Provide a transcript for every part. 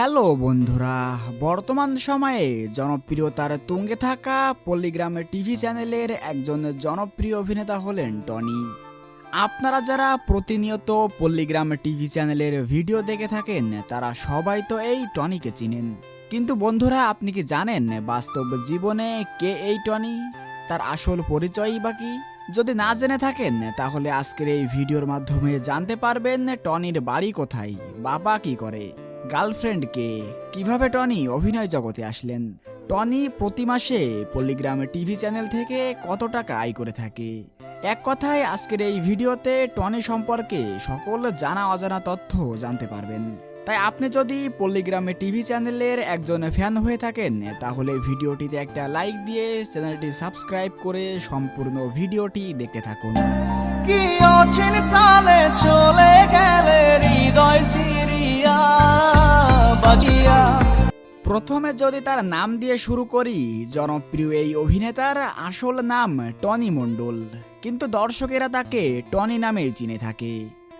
Hello বন্ধুরা, বর্তমান সময়ে জনপ্রিয়তার তুঙ্গে থাকা পল্লীগ্রামের টিভি চ্যানেলের একজন জনপ্রিয় অভিনেতা হলেন টনি। আপনারা যারা প্রতিনিয়ত পল্লীগ্রাম টিভি চ্যানেলের ভিডিও দেখে থাকেন, তারা সবাই তো এই টনিকে চিনেন। কিন্তু বন্ধুরা, আপনি কি জানেন বাস্তব জীবনে কে এই টনি? তার আসল পরিচয়ই বা কি? যদি না জেনে থাকেন, তাহলে আজকের এই ভিডিওর মাধ্যমে জানতে পারবেন টনির বাড়ি কোথায়, বাবা কি করে। গার্লফ্রেন্ড কে কীভাবে টনি অভিনয় জগতে আসলেন? টনি প্রতি মাসে পল্লীগ্রামের টিভি চ্যানেল থেকে কত টাকা আয় করে থাকে? এক কথায়, আজকের এই ভিডিওতে টনি সম্পর্কে সকল জানা অজানা তথ্য জানতে পারবেন। তাই আপনি যদি পল্লীগ্রামে টিভি চ্যানেলের একজন ফ্যান হয়ে থাকেন, তাহলে ভিডিওটিতে একটা লাইক দিয়ে চ্যানেলটি সাবস্ক্রাইব করে সম্পূর্ণ ভিডিওটি দেখতে থাকুন। কি প্রাণে প্রথমে যদি তার নাম দিয়ে শুরু করি, জনপ্রিয় এই অভিনেতার আসল নাম টনি মণ্ডল। কিন্তু দর্শকেরা তাকে টনি নামেই চিনে থাকে।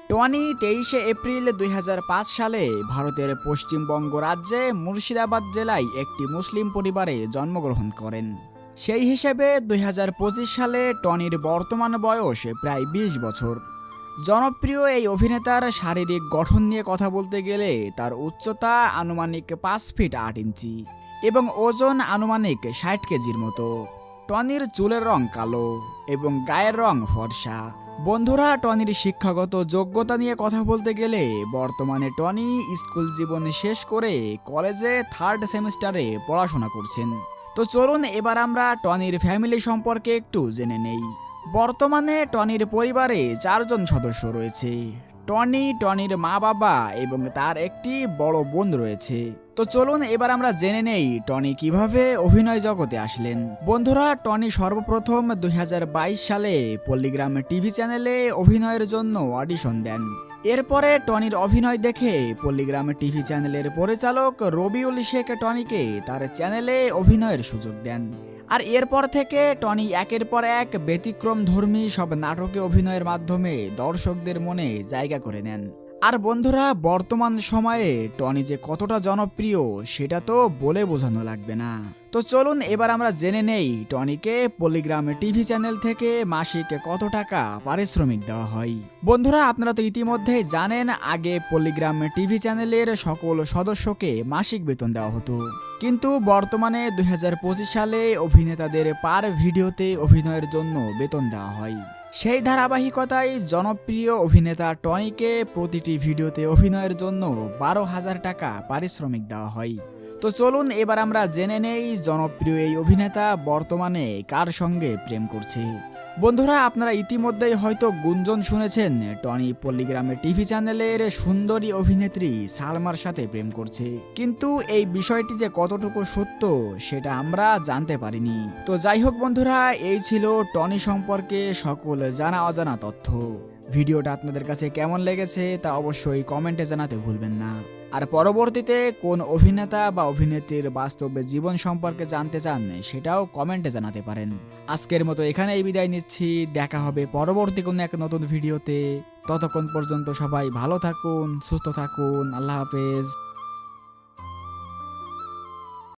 টনি তেইশে এপ্রিল দুই হাজার পাঁচ সালে ভারতের পশ্চিমবঙ্গ রাজ্যে মুর্শিদাবাদ জেলায় একটি মুসলিম পরিবারে জন্মগ্রহণ করেন। সেই হিসেবে দুই হাজার পঁচিশ সালে টনির বর্তমান বয়স প্রায় ২০ বছর। জনপ্রিয় এই অভিনেতার শারীরিক গঠন নিয়ে কথা বলতে গেলে তার উচ্চতা আনুমানিক পাঁচ ফিট আট ইঞ্চি এবং ওজন আনুমানিক ষাট কেজির মতো। টনির চুলের রং কালো এবং গায়ের রং ফর্সা। বন্ধুরা, টনির শিক্ষাগত যোগ্যতা নিয়ে কথা বলতে গেলে বর্তমানে টনি স্কুল জীবন শেষ করে কলেজে থার্ড সেমিস্টারে পড়াশোনা করছেন। তো চলুন এবার আমরা টনির ফ্যামিলি সম্পর্কে একটু জেনে নেই। বর্তমানে টনির পরিবারে চারজন সদস্য রয়েছে। টনি টনির মা বাবা এবং তার একটি বড় বোন রয়েছে। তো চলুন এবার আমরা জেনে নেই টনি কীভাবে অভিনয় জগতে আসলেন। বন্ধুরা, টনি সর্বপ্রথম দুই হাজার বাইশ সালে পল্লীগ্রাম টিভি চ্যানেলে অভিনয়ের জন্য অডিশন দেন। এরপরে টনির অভিনয় দেখে পল্লীগ্রাম টিভি চ্যানেলের পরিচালক রবিউল শেখ টনিকে তার চ্যানেলে অভিনয়ের সুযোগ দেন। আর এরপর থেকে টনি একের পর এক ব্যতিক্রম ধর্মী সব নাটকে অভিনয়ের মাধ্যমে দর্শকদের মনে জায়গা করে নেন। আর বন্ধুরা, বর্তমান সময়ে টনি যে কতটা জনপ্রিয়, সেটা তো বলে বোঝানো লাগবে না। তো চলুন এবার আমরা জেনে নেই টনিকে পল্লীগ্রাম টিভি চ্যানেল থেকে মাসিক কত টাকা পারিশ্রমিক দেওয়া হয়। বন্ধুরা, আপনারা তো ইতিমধ্যে জানেন, আগে পল্লীগ্রাম টিভি চ্যানেলের সকল সদস্যকে মাসিক বেতন দেওয়া হতো। কিন্তু বর্তমানে দু হাজার পঁচিশ সালে অভিনেতাদের পার ভিডিওতে অভিনয়ের জন্য বেতন দেওয়া হয়। সেই ধারাবাহিকতায় জনপ্রিয় অভিনেতা টনিকে প্রতিটি ভিডিওতে অভিনয়ের জন্য বারো হাজার টাকা পারিশ্রমিক দেওয়া হয়। তো চলুন এবার আমরা জেনে নেই জনপ্রিয় এই অভিনেতা বর্তমানে কার সঙ্গে প্রেম করছে। বন্ধুরা, আপনারা ইতিমধ্যেই হয়তো গুঞ্জন শুনেছেন, টনি পল্লিগ্রামের টিভি চ্যানেলের সুন্দরী অভিনেত্রী সালমার সাথে প্রেম করছে। কিন্তু এই বিষয়টি যে কতটুকু সত্য, সেটা আমরা জানতে পারিনি। তো যাই হোক বন্ধুরা, এই ছিল টনি সম্পর্কে সকল জানা অজানা তথ্য। ভিডিওটা আপনাদের কাছে কেমন লেগেছে তা অবশ্যই কমেন্টে জানাতে ভুলবেন না। আর পরবর্তীতে কোন অভিনেতা বা অভিনেত্রীর বাস্তবে জীবন সম্পর্কে জানতে চান, সেটাও কমেন্টে জানাতে পারেন। আজকের মতো এখানেই বিদায় নিচ্ছি, দেখা হবে পরবর্তী কোনো এক নতুন ভিডিওতে। ততক্ষণ পর্যন্ত সবাই ভালো থাকুন, সুস্থ থাকুন, আল্লাহ হাফেজ।